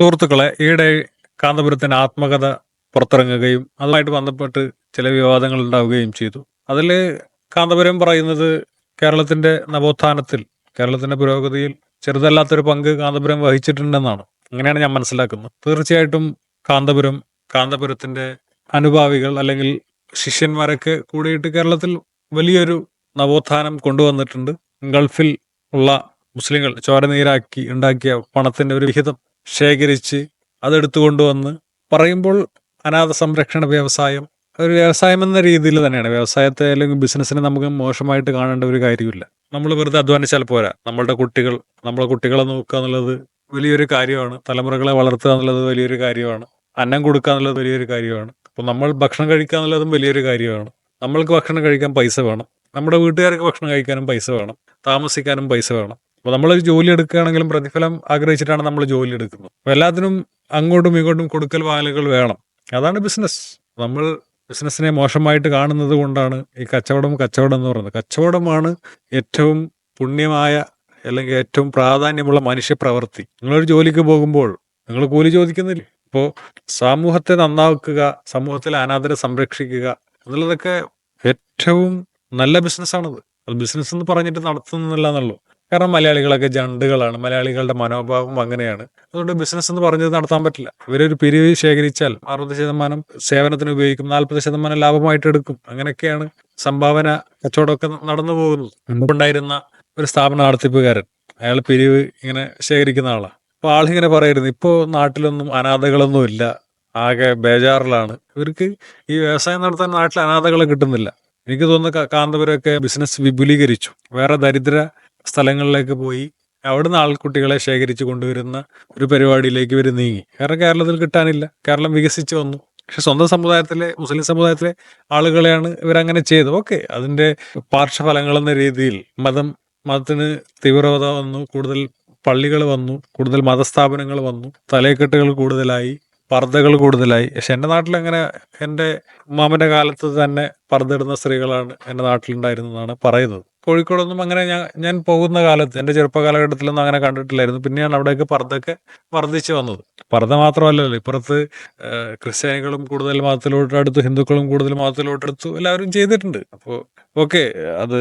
സുഹൃത്തുക്കളെ ഈയിടെ കാന്തപുരത്തിന്റെ ആത്മകഥ പുറത്തിറങ്ങുകയും അതുമായിട്ട് ബന്ധപ്പെട്ട് ചില വിവാദങ്ങൾ ഉണ്ടാവുകയും ചെയ്തു. അതിൽ കാന്തപുരം പറയുന്നത് കേരളത്തിന്റെ നവോത്ഥാനത്തിൽ കേരളത്തിന്റെ പുരോഗതിയിൽ ചെറുതല്ലാത്തൊരു പങ്ക് കാന്തപുരം വഹിച്ചിട്ടുണ്ടെന്നാണ്. അങ്ങനെയാണ് ഞാൻ മനസ്സിലാക്കുന്നത്. തീർച്ചയായിട്ടും കാന്തപുരം കാന്തപുരത്തിന്റെ അനുഭാവികൾ അല്ലെങ്കിൽ ശിഷ്യന്മാരൊക്കെ കൂടിയിട്ട് കേരളത്തിൽ വലിയൊരു നവോത്ഥാനം കൊണ്ടുവന്നിട്ടുണ്ട്. ഗൾഫിൽ ഉള്ള മുസ്ലിങ്ങൾ ചോരനീരാക്കി ഉണ്ടാക്കിയ പണത്തിന്റെ ഒരു വിഹിതം ശേഖരിച്ച് അതെടുത്തു കൊണ്ടുവന്ന് പറയുമ്പോൾ അനാഥ സംരക്ഷണ വ്യവസായം ഒരു വ്യവസായം എന്ന രീതിയിൽ തന്നെയാണ്. വ്യവസായത്തെ അല്ലെങ്കിൽ ബിസിനസ്സിനെ നമുക്ക് മോശമായിട്ട് കാണേണ്ട ഒരു കാര്യമില്ല. നമ്മൾ വെറുതെ അധ്വാനിച്ചാൽ പോരാ. നമ്മളുടെ കുട്ടികൾ നമ്മളെ കുട്ടികളെ നോക്കുക എന്നുള്ളത് വലിയൊരു കാര്യമാണ്. തലമുറകളെ വളർത്തുക എന്നുള്ളത് വലിയൊരു കാര്യമാണ്. അന്നം കൊടുക്കുക എന്നുള്ളത് വലിയൊരു കാര്യമാണ്. അപ്പോൾ നമ്മൾ ഭക്ഷണം കഴിക്കുക എന്നുള്ളതും വലിയൊരു കാര്യമാണ്. നമ്മൾക്ക് ഭക്ഷണം കഴിക്കാൻ പൈസ വേണം. നമ്മുടെ വീട്ടുകാർക്ക് ഭക്ഷണം കഴിക്കാനും പൈസ വേണം. താമസിക്കാനും പൈസ വേണം. അപ്പോൾ നമ്മൾ ജോലി എടുക്കുകയാണെങ്കിലും പ്രതിഫലം ആഗ്രഹിച്ചിട്ടാണ് നമ്മൾ ജോലി എടുക്കുന്നത്. അപ്പോൾ എല്ലാത്തിനും അങ്ങോട്ടും ഇങ്ങോട്ടും കൊടുക്കൽ വാങ്ങലുകൾ വേണം. അതാണ് ബിസിനസ്. നമ്മൾ ബിസിനസ്സിനെ മോശമായിട്ട് കാണുന്നത് കൊണ്ടാണ് ഈ കച്ചവടം കച്ചവടം എന്ന് പറയുന്നത്. കച്ചവടമാണ് ഏറ്റവും പുണ്യമായ അല്ലെങ്കിൽ ഏറ്റവും പ്രാധാന്യമുള്ള മനുഷ്യപ്രവൃത്തി നിങ്ങളൊരു ജോലിക്ക് പോകുമ്പോൾ നിങ്ങൾ കൂലി ചോദിക്കുന്നില്ല. ഇപ്പോൾ സമൂഹത്തെ നന്നാക്കുക സമൂഹത്തിലെ അനാഥരെ സംരക്ഷിക്കുക എന്നുള്ളതൊക്കെ ഏറ്റവും നല്ല ബിസിനസ്സാണത്. അത് ബിസിനസ് എന്ന് പറഞ്ഞിട്ട് നടത്തുന്നില്ല എന്നുള്ളൂ. കാരണം മലയാളികളൊക്കെ ജണ്ടുകളാണ്. മലയാളികളുടെ മനോഭാവം അങ്ങനെയാണ്. അതുകൊണ്ട് ബിസിനസ് എന്ന് പറഞ്ഞത് നടത്താൻ പറ്റില്ല. ഇവരൊരു പിരിവ് ശേഖരിച്ചാൽ അറുപത് ശതമാനം സേവനത്തിന് ഉപയോഗിക്കും നാൽപ്പത് ശതമാനം ലാഭമായിട്ട് എടുക്കും. അങ്ങനെയൊക്കെയാണ് സംഭാവന കച്ചവടമൊക്കെ നടന്നു പോകുന്നത്. മുമ്പുണ്ടായിരുന്ന ഒരു സ്ഥാപന നടത്തിപ്പുകാരൻ അയാൾ പിരിവ് ഇങ്ങനെ ശേഖരിക്കുന്ന ആളാണ്. അപ്പോൾ ആളിങ്ങനെ പറയരുത് ഇപ്പോൾ നാട്ടിലൊന്നും അനാഥകളൊന്നും ഇല്ല. ആകെ ബേജാറിലാണ്. ഇവർക്ക് ഈ വ്യവസായം നടത്താൻ നാട്ടിൽ അനാഥകളെ കിട്ടുന്നില്ല. എനിക്ക് തോന്നുന്നു കാന്തപുരമൊക്കെ ബിസിനസ് വിപുലീകരിച്ചു. വേറെ ദരിദ്ര സ്ഥലങ്ങളിലേക്ക് പോയി അവിടുന്ന് ആൾക്കുട്ടികളെ ശേഖരിച്ച് കൊണ്ടുവരുന്ന ഒരു പരിപാടിയിലേക്ക് ഇവർ നീങ്ങി. കാരണം കേരളത്തിൽ കിട്ടാനില്ല. കേരളം വികസിച്ച് വന്നു. പക്ഷെ സ്വന്തം സമുദായത്തിലെ മുസ്ലിം സമുദായത്തിലെ ആളുകളെയാണ് ഇവരങ്ങനെ ചെയ്തത്. ഓക്കെ അതിന്റെ പാർശ്വഫലങ്ങൾ എന്ന രീതിയിൽ മതം മതത്തിന് തീവ്രവത വന്നു കൂടുതൽ പള്ളികൾ വന്നു കൂടുതൽ മതസ്ഥാപനങ്ങൾ വന്നു തലയെക്കെട്ടുകൾ കൂടുതലായി പർദ്ദകൾ കൂടുതലായി. പക്ഷെ എന്റെ നാട്ടിൽ അങ്ങനെ എന്റെ ഉമ്മാമന്റെ കാലത്ത് തന്നെ പർദ്ദ ഇടുന്ന സ്ത്രീകളാണ് എന്റെ നാട്ടിലുണ്ടായിരുന്നതാണ് പറയുന്നത്. കോഴിക്കോടൊന്നും അങ്ങനെ ഞാൻ ഞാൻ പോകുന്ന കാലത്ത് എന്റെ ചെറുപ്പകാലഘട്ടത്തിലൊന്നും അങ്ങനെ കണ്ടിട്ടില്ലായിരുന്നു. പിന്നെയാണ് അവിടെയൊക്കെ പർദ്ദയൊക്കെ വർദ്ധിച്ചു വന്നത്. പർദ്ദ മാത്രമല്ലല്ലോ ഇപ്പുറത്ത് ക്രിസ്ത്യാനികളും കൂടുതൽ മതത്തിലോട്ടെടുത്തു ഹിന്ദുക്കളും കൂടുതൽ മതത്തിലോട്ടെടുത്തു എല്ലാവരും ചെയ്തിട്ടുണ്ട്. അപ്പോൾ ഓക്കെ അത്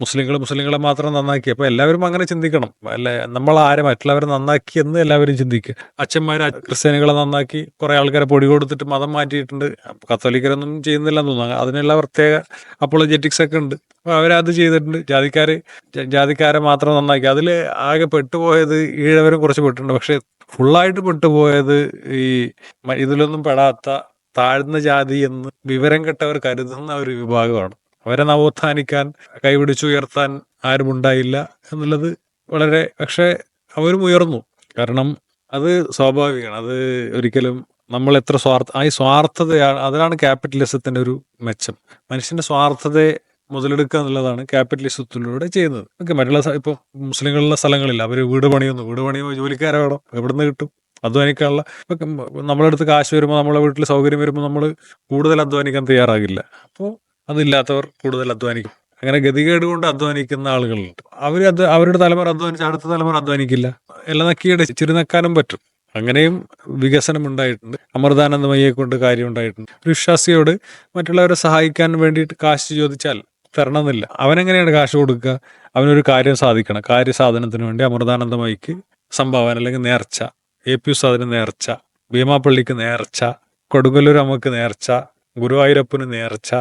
മുസ്ലിങ്ങൾ മുസ്ലിങ്ങളെ മാത്രം നന്നാക്കി. അപ്പോൾ എല്ലാവരും അങ്ങനെ ചിന്തിക്കണം. അല്ലെ? നമ്മൾ ആരെ മറ്റുള്ളവരെ നന്നാക്കി എന്ന് എല്ലാവരും ചിന്തിക്കുക. അച്ഛന്മാർ ക്രിസ്ത്യാനികളെ നന്നാക്കി കുറെ ആൾക്കാരെ പൊടി കൊടുത്തിട്ട് മതം മാറ്റിയിട്ടുണ്ട്. അപ്പൊ കത്തോലിക്കരൊന്നും ചെയ്യുന്നില്ലെന്ന് തോന്നുന്നു. അതിനുള്ള പ്രത്യേക അപ്പോളജറ്റിക്സ് ഒക്കെ ഉണ്ട്. അപ്പോൾ അവരത് ചെയ്തിട്ടുണ്ട്. ജാതിക്കാര് ജാതിക്കാരെ മാത്രം നന്നാക്കി. അതിൽ ആകെ പെട്ടുപോയത് ഈഴവരും കുറച്ച് പെട്ടിട്ടുണ്ട്. പക്ഷെ ഫുള്ളായിട്ട് പെട്ടുപോയത് ഈ ഇതിലൊന്നും പെടാത്ത താഴ്ന്ന ജാതി എന്ന് വിവരം കെട്ടവർ കരുതുന്ന ഒരു വിഭാഗമാണ്. അവരെ നവോത്ഥാനിക്കാൻ കൈപിടിച്ചുയർത്താൻ ആരും ഉണ്ടായില്ല എന്നുള്ളത് വളരെ പക്ഷേ അവരും ഉയർന്നു. കാരണം അത് സ്വാഭാവികമാണ്. അത് ഒരിക്കലും നമ്മൾ എത്ര സ്വാർത്ഥ ആ സ്വാർത്ഥതയാണ് അതാണ് ക്യാപിറ്റലിസത്തിന്റെ ഒരു മെച്ചം. മനുഷ്യന്റെ സ്വാർത്ഥതയെ മുതലെടുക്കുക എന്നുള്ളതാണ് ക്യാപിറ്റലിസത്തിലൂടെ ചെയ്യുന്നത്. ഓക്കെ മറ്റുള്ള ഇപ്പോൾ ഇപ്പൊ മുസ്ലിങ്ങളുള്ള സ്ഥലങ്ങളില്ല അവർ വീട് പണിയുന്നു. വീട് പണിയുമ്പോൾ ജോലിക്കാരെ വേണം. നിന്ന് കിട്ടും? അധ്വാനിക്കാനുള്ള ഇപ്പൊ നമ്മളെടുത്ത് കാശ് വരുമ്പോൾ നമ്മളെ വീട്ടിൽ സൗകര്യം വരുമ്പോൾ നമ്മൾ കൂടുതൽ അധ്വാനിക്കാൻ തയ്യാറാകില്ല. അപ്പോൾ അതില്ലാത്തവർ കൂടുതൽ അധ്വാനിക്കും. അങ്ങനെ ഗതികേട് കൊണ്ട് അധ്വാനിക്കുന്ന ആളുകളുണ്ട് അവർ അത് അവരുടെ തലമുറ അധ്വാനിച്ച് അടുത്ത തലമുറ അധ്വാനിക്കില്ല. എല്ലാം നക്കിയുടെ ചിരുനക്കാനും പറ്റും. അങ്ങനെയും വികസനം ഉണ്ടായിട്ടുണ്ട്. അമൃതാനന്ദമയെ കൊണ്ട് കാര്യം ഉണ്ടായിട്ടുണ്ട്. ഒരു വിശ്വാസിയോട് മറ്റുള്ളവരെ സഹായിക്കാൻ വേണ്ടിയിട്ട് കാശ് ചോദിച്ചാൽ തരണമെന്നില്ല. അവനെങ്ങനെയാണ് കാശ് കൊടുക്കുക? അവനൊരു കാര്യം സാധിക്കണം. കാര്യസാധനത്തിന് വേണ്ടി അമൃതാനന്ദമയ്ക്ക് സംഭാവന അല്ലെങ്കിൽ നേർച്ച. എ പി ഉസ്താദിന് നേർച്ച. ഭീമാപ്പള്ളിക്ക് നേർച്ച. കൊടുങ്ങല്ലൂർ അമ്മയ്ക്ക് നേർച്ച. ഗുരുവായൂരപ്പന് നേർച്ച.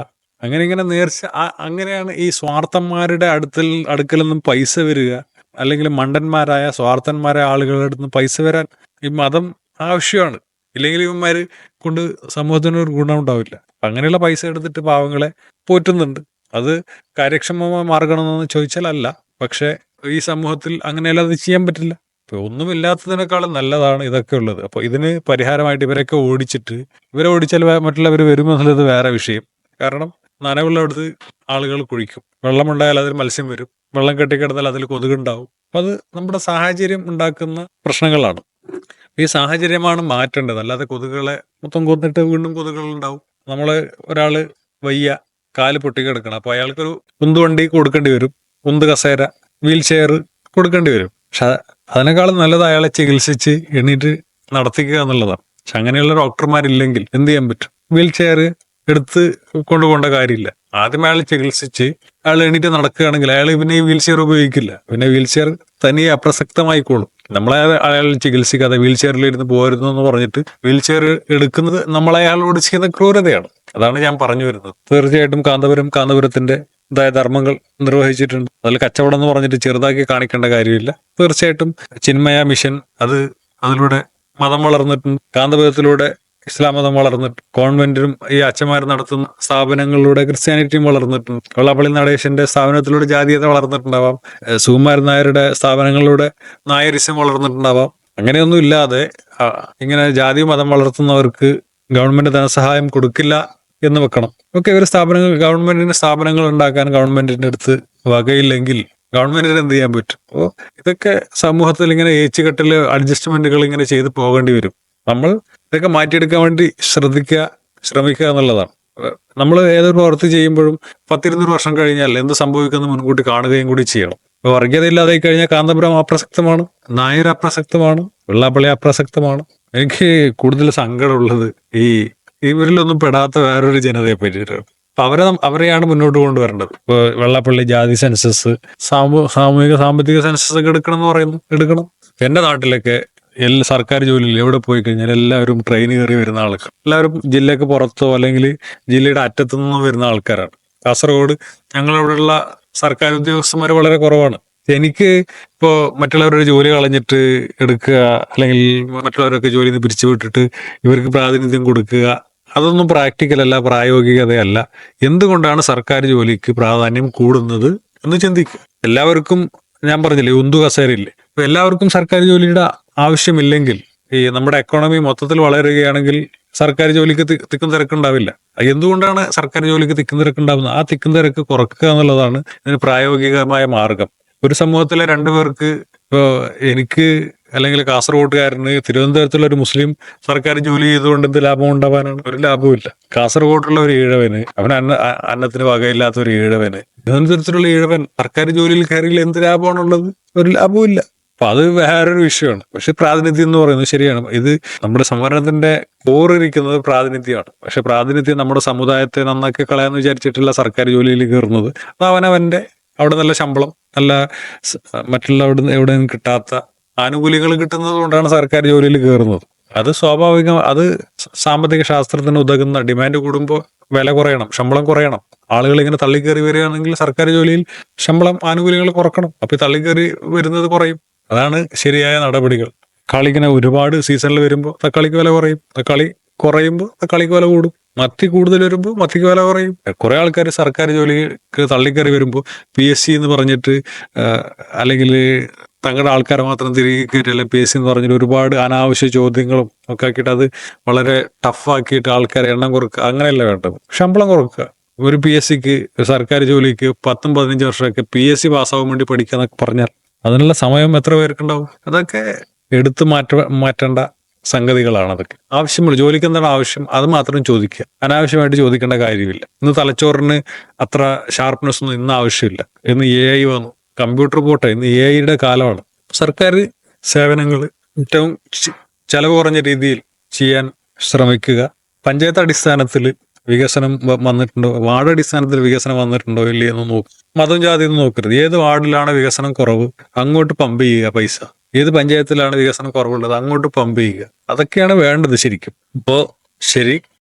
അങ്ങനെ ഇങ്ങനെ നേർച്ച അങ്ങനെയാണ് ഈ സ്വാർത്ഥന്മാരുടെ അടുത്തിൽ അടുക്കൽ നിന്നും പൈസ വരിക. അല്ലെങ്കിൽ മണ്ടന്മാരായ സ്വാർത്ഥന്മാരായ ആളുകളുടെ അടുത്ത് നിന്ന് പൈസ വരാൻ ഈ മതം ആവശ്യമാണ്. ഇല്ലെങ്കിൽ ഇവന്മാര് കൊണ്ട് സമൂഹത്തിന് ഒരു ഗുണം ഉണ്ടാവില്ല അങ്ങനെയുള്ള പൈസ എടുത്തിട്ട് പാവങ്ങളെ പോറ്റുന്നുണ്ട്. അത് കാര്യക്ഷമമായ മാർഗണമെന്ന് ചോദിച്ചാൽ അല്ല. പക്ഷെ ഈ സമൂഹത്തിൽ അങ്ങനെയല്ല അത് ചെയ്യാൻ പറ്റില്ല. ഇപ്പൊ ഒന്നുമില്ലാത്തതിനേക്കാളും നല്ലതാണ് ഇതൊക്കെ ഉള്ളത്. അപ്പൊ ഇതിന് പരിഹാരമായിട്ട് ഇവരൊക്കെ ഓടിച്ചിട്ട് ഇവരെ ഓടിച്ചാൽ മറ്റുള്ളവർ വരുമെന്നുള്ളത് വേറെ വിഷയം. കാരണം നനവുള്ളിടത്ത് ആളുകൾ കുഴിക്കും. വെള്ളമുണ്ടായാൽ അതിൽ മത്സ്യം വരും. വെള്ളം കെട്ടിക്കിടന്നാൽ അതിൽ കൊതുകുണ്ടാവും. അപ്പം അത് നമ്മുടെ സാഹചര്യം ഉണ്ടാക്കുന്ന പ്രശ്നങ്ങളാണ്. ഈ സാഹചര്യമാണ് മാറ്റേണ്ടത്. അല്ലാതെ കൊതുകുകളെ മൊത്തം കൊന്നിട്ട് വീണ്ടും കൊതുകുകളുണ്ടാവും നമ്മൾ ഒരാൾ വയ്യ കാൽ പൊട്ടിക്കിടക്കണം. അപ്പോൾ അയാൾക്കൊരു ഉന്തുവണ്ടി കൊടുക്കേണ്ടി വരും. ഉന്ത് കസേര വീൽ ചെയർ കൊടുക്കേണ്ടി വരും. പക്ഷെ അതിനേക്കാളും നല്ലത് അയാളെ ചികിത്സിച്ച് എണീറ്റ് നടത്തിക്കുക എന്നുള്ളതാണ്. പക്ഷെ അങ്ങനെയുള്ള ഡോക്ടർമാരില്ലെങ്കിൽ എന്ത് ചെയ്യാൻ പറ്റും? വീൽ ചെയർ എടുത്ത് കൊണ്ടുപോകേണ്ട കാര്യമില്ല. ആദ്യം അയാൾ ചികിത്സിച്ച് അയാൾ എണീറ്റ് നടക്കുകയാണെങ്കിൽ അയാൾ പിന്നെ ഈ വീൽ ചെയർ ഉപയോഗിക്കില്ല. പിന്നെ വീൽ ചെയർ തനിയെ അപ്രസക്തമായിക്കോളും. നമ്മളെ അയാൾ ചികിത്സിക്കാതെ വീൽ ചെയറിൽ ഇരുന്ന് പോരുന്നു എന്ന് പറഞ്ഞിട്ട് വീൽ ചെയർ എടുക്കുന്നത് നമ്മൾ അയാളോട് ചെയ്യുന്ന ക്രൂരതയാണ്. അതാണ് ഞാൻ പറഞ്ഞു വരുന്നത്. തീർച്ചയായിട്ടും കാന്തപുരം കാന്തപുരത്തിന്റെ ഇതായ ധർമ്മങ്ങൾ നിർവഹിച്ചിട്ടുണ്ട്. അതിൽ കച്ചവടം എന്ന് പറഞ്ഞിട്ട് ചെറുതാക്കി കാണിക്കേണ്ട കാര്യമില്ല. തീർച്ചയായിട്ടും ചിന്മയ മിഷൻ അത് അതിലൂടെ മതം വളർന്നിട്ടുണ്ട്. കാന്തപുരത്തിലൂടെ ഇസ്ലാം മതം വളർന്നിട്ട് ഈ അച്ഛന്മാർ നടത്തുന്ന സ്ഥാപനങ്ങളിലൂടെ ക്രിസ്ത്യാനിറ്റിയും വളർന്നിട്ടുണ്ട്. വെള്ളാപ്പള്ളി നടേശന്റെ സ്ഥാപനത്തിലൂടെ ജാതീയത വളർന്നിട്ടുണ്ടാവാം. സുകുമാരൻ നായരുടെ സ്ഥാപനങ്ങളിലൂടെ നായരിസം വളർന്നിട്ടുണ്ടാവാം. അങ്ങനെയൊന്നും ഇല്ലാതെ ഇങ്ങനെ ജാതി മതം വളർത്തുന്നവർക്ക് ഗവൺമെന്റ് ധനസഹായം കൊടുക്കില്ല എന്ന് വെക്കണം. ഒക്കെ ഒരു സ്ഥാപനങ്ങൾ ഗവൺമെന്റിന് സ്ഥാപനങ്ങൾ ഉണ്ടാക്കാൻ ഗവൺമെന്റിന്റെ അടുത്ത് വകയില്ലെങ്കിൽ ഗവൺമെന്റിന് എന്ത് ചെയ്യാൻ പറ്റും? അപ്പോൾ ഇതൊക്കെ സമൂഹത്തിൽ ഇങ്ങനെ ഏച്ചുകെട്ടിൽ അഡ്ജസ്റ്റ്മെന്റുകൾ ഇങ്ങനെ ചെയ്ത് പോകേണ്ടി വരും. നമ്മൾ ഇതൊക്കെ മാറ്റിയെടുക്കാൻ വേണ്ടി ശ്രദ്ധിക്കുക ശ്രമിക്കുക എന്നുള്ളതാണ്. നമ്മൾ ഏതൊരു പ്രവൃത്തി ചെയ്യുമ്പോഴും പത്തിരുന്നൂറ് വർഷം കഴിഞ്ഞാൽ എന്ത് സംഭവിക്കുമെന്ന് മുൻകൂട്ടി കാണുകയും കൂടി ചെയ്യണം. ഇപ്പൊ വർഗീയത ഇല്ലാതെ കഴിഞ്ഞാൽ കാന്തപുരം അപ്രസക്തമാണ് നായർ അപ്രസക്തമാണ് വെള്ളാപ്പള്ളി അപ്രസക്തമാണ്. എനിക്ക് കൂടുതൽ സങ്കടമുള്ളത് ഈ ഇവരിലൊന്നും പെടാത്ത വേറൊരു ജനതയെ പറ്റിയിട്ടാണ് അപ്പൊ അവരെ അവരെയാണ് മുന്നോട്ട് കൊണ്ടുവരേണ്ടത്. ഇപ്പൊ വെള്ളാപ്പള്ളി ജാതി സെൻസസ് സാമൂഹിക സാമ്പത്തിക സെൻസസ് ഒക്കെ എടുക്കണം എന്ന് പറയുന്നു എടുക്കണം. എന്റെ നാട്ടിലൊക്കെ എല്ലാ സർക്കാർ ജോലിയിൽ എവിടെ പോയി കഴിഞ്ഞാൽ എല്ലാവരും ട്രെയിൻ കയറി വരുന്ന ആൾക്കാർ എല്ലാവരും ജില്ലക്ക് പുറത്തോ അല്ലെങ്കിൽ ജില്ലയുടെ അറ്റത്തു നിന്നോ വരുന്ന ആൾക്കാരാണ്. കാസർഗോഡ് ഞങ്ങളവിടെയുള്ള സർക്കാർ ഉദ്യോഗസ്ഥന്മാർ വളരെ കുറവാണ്. എനിക്ക് ഇപ്പോൾ മറ്റുള്ളവരുടെ ജോലി കളഞ്ഞിട്ട് എടുക്കുക അല്ലെങ്കിൽ മറ്റുള്ളവരൊക്കെ ജോലിയിൽ നിന്ന് പിരിച്ചുവിട്ടിട്ട് ഇവർക്ക് പ്രാതിനിധ്യം കൊടുക്കുക അതൊന്നും പ്രാക്ടിക്കൽ അല്ല പ്രായോഗികതയല്ല. എന്തുകൊണ്ടാണ് സർക്കാർ ജോലിക്ക് പ്രാധാന്യം കൂടുന്നത് എന്ന് ചിന്തിക്കുക. എല്ലാവർക്കും ഞാൻ പറഞ്ഞില്ലേ ഉന്തു കസേരയില്ലേ? എല്ലാവർക്കും സർക്കാർ ജോലിയുടെ ആവശ്യമില്ലെങ്കിൽ ഈ നമ്മുടെ എക്കോണമി മൊത്തത്തിൽ വളരുകയാണെങ്കിൽ സർക്കാർ ജോലിക്ക് തിക്കും തിരക്കുണ്ടാവില്ല. എന്തുകൊണ്ടാണ് സർക്കാർ ജോലിക്ക് തിക്കും തിരക്കുണ്ടാവുന്നത്? ആ തിക്കും തിരക്ക് കുറക്കുക എന്നുള്ളതാണ് ഇതിന് പ്രായോഗികമായ മാർഗം. ഒരു സമൂഹത്തിലെ രണ്ടു പേർക്ക് ഇപ്പോ എനിക്ക് അല്ലെങ്കിൽ കാസർഗോട്ടുകാരന് തിരുവനന്തപുരത്തുള്ള ഒരു മുസ്ലിം സർക്കാർ ജോലി ചെയ്തുകൊണ്ട് എന്ത് ലാഭം ഉണ്ടാവാനാണ് ഒരു ലാഭവുമില്ല. കാസർഗോട്ടുള്ള ഒരു ഈഴവന് അവൻ അന്ന അന്നത്തിന് വകയില്ലാത്ത ഒരു ഈഴവന് തിരുവനന്തപുരത്തുള്ള ഈഴവൻ സർക്കാർ ജോലിയിൽ കയറിയിൽ എന്ത് ലാഭമാണുള്ളത്? ഒരു ലാഭവുമില്ല. അപ്പൊ അത് വേറൊരു വിഷയമാണ്. പക്ഷെ പ്രാതിനിധ്യം എന്ന് പറയുന്നത് ശരിയാണ്. ഇത് നമ്മുടെ സംവരണത്തിന്റെ കോറിരിക്കുന്നത് പ്രാതിനിധ്യമാണ്. പക്ഷെ പ്രാതിനിധ്യം നമ്മുടെ സമുദായത്തെ നന്നാക്കി കളയാന്ന് വിചാരിച്ചിട്ടില്ല സർക്കാർ ജോലിയിൽ കയറുന്നത്. അത് അവനവന്റെ അവിടെ നല്ല ശമ്പളം നല്ല മറ്റുള്ള അവിടെ എവിടെ നിന്നും കിട്ടാത്ത ആനുകൂല്യങ്ങൾ കിട്ടുന്നത് കൊണ്ടാണ് സർക്കാർ ജോലിയിൽ കയറുന്നത്. അത് സ്വാഭാവികം അത് സാമ്പത്തിക ശാസ്ത്രത്തിന് ഉതകുന്ന ഡിമാൻഡ് കൂടുമ്പോൾ വില കുറയണം ശമ്പളം കുറയണം. ആളുകൾ ഇങ്ങനെ തള്ളിക്കയറി വരികയാണെങ്കിൽ സർക്കാർ ജോലിയിൽ ശമ്പളം ആനുകൂല്യങ്ങൾ കുറക്കണം. അപ്പൊ തള്ളിക്കേറി വരുന്നത് കുറയും. അതാണ് ശരിയായ നടപടികൾ. തക്കാളി ഇങ്ങനെ ഒരുപാട് സീസണിൽ വരുമ്പോൾ തക്കാളിക്ക് വില കുറയും. തക്കാളി കുറയുമ്പോൾ തക്കാളിക്ക് വില കൂടും. മത്തി കൂടുതൽ വരുമ്പോൾ മത്തിക്ക് വില കുറയും. കുറെ ആൾക്കാർ സർക്കാർ ജോലിക്ക് തള്ളിക്കറി വരുമ്പോൾ പി എസ് സി എന്ന് പറഞ്ഞിട്ട് അല്ലെങ്കിൽ തങ്ങളുടെ ആൾക്കാരെ മാത്രം തിരികെ കയറ്റില്ല. പി എസ് സി എന്ന് പറഞ്ഞിട്ട് ഒരുപാട് അനാവശ്യ ചോദ്യങ്ങളും ഒക്കെ ആക്കിയിട്ട് അത് വളരെ ടഫാക്കിയിട്ട് ആൾക്കാരെ എണ്ണം കുറക്കുക. അങ്ങനെയല്ല വേണ്ടത്. ശമ്പളം കുറക്കുക. ഒരു പി എസ് സിക്ക് സർക്കാർ ജോലിക്ക് പത്തും പതിനഞ്ച് വർഷമൊക്കെ പി എസ് സി പാസ്സാവാൻ വേണ്ടി പഠിക്കുക എന്നൊക്കെ പറഞ്ഞാൽ അതിനുള്ള സമയം എത്ര പേർക്കുണ്ടാവും? അതൊക്കെ എടുത്തു മാറ്റ മാറ്റേണ്ട സംഗതികളാണ് അതൊക്കെ. ആവശ്യമുള്ള ജോലിക്ക് എന്താണ് ആവശ്യം? അത് മാത്രം ചോദിക്കുക. അനാവശ്യമായിട്ട് ചോദിക്കേണ്ട കാര്യമില്ല. ഇന്ന് തലച്ചോറിന് അത്ര ഷാർപ്നെസ് ഒന്നും ഇന്ന് ആവശ്യമില്ല. ഇന്ന് എ ഐ വന്നു. കമ്പ്യൂട്ടർ പോട്ടെ ഇന്ന് എ ഐയുടെ കാലമാണ്. സർക്കാർ സേവനങ്ങൾ ഏറ്റവും ചിലവ് ചെലവ് കുറഞ്ഞ രീതിയിൽ ചെയ്യാൻ ശ്രമിക്കുക. പഞ്ചായത്ത് അടിസ്ഥാനത്തിൽ വികസനം വന്നിട്ടുണ്ടോ? വാർഡ് അടിസ്ഥാനത്തിൽ വികസനം വന്നിട്ടുണ്ടോ? ഇല്ലയോ എന്ന് നോക്കും. മതം ജാതി എന്ന് നോക്കരുത്. ഏത് വാർഡിലാണ് വികസനം കുറവ്? അങ്ങോട്ട് പമ്പ് ചെയ്യുക പൈസ. ഏത് പഞ്ചായത്തിലാണ് വികസനം കുറവുള്ളത്? അങ്ങോട്ട് പമ്പ് ചെയ്യുക. അതൊക്കെയാണ് വേണ്ടത് ശരിക്കും. അപ്പോ ശരി.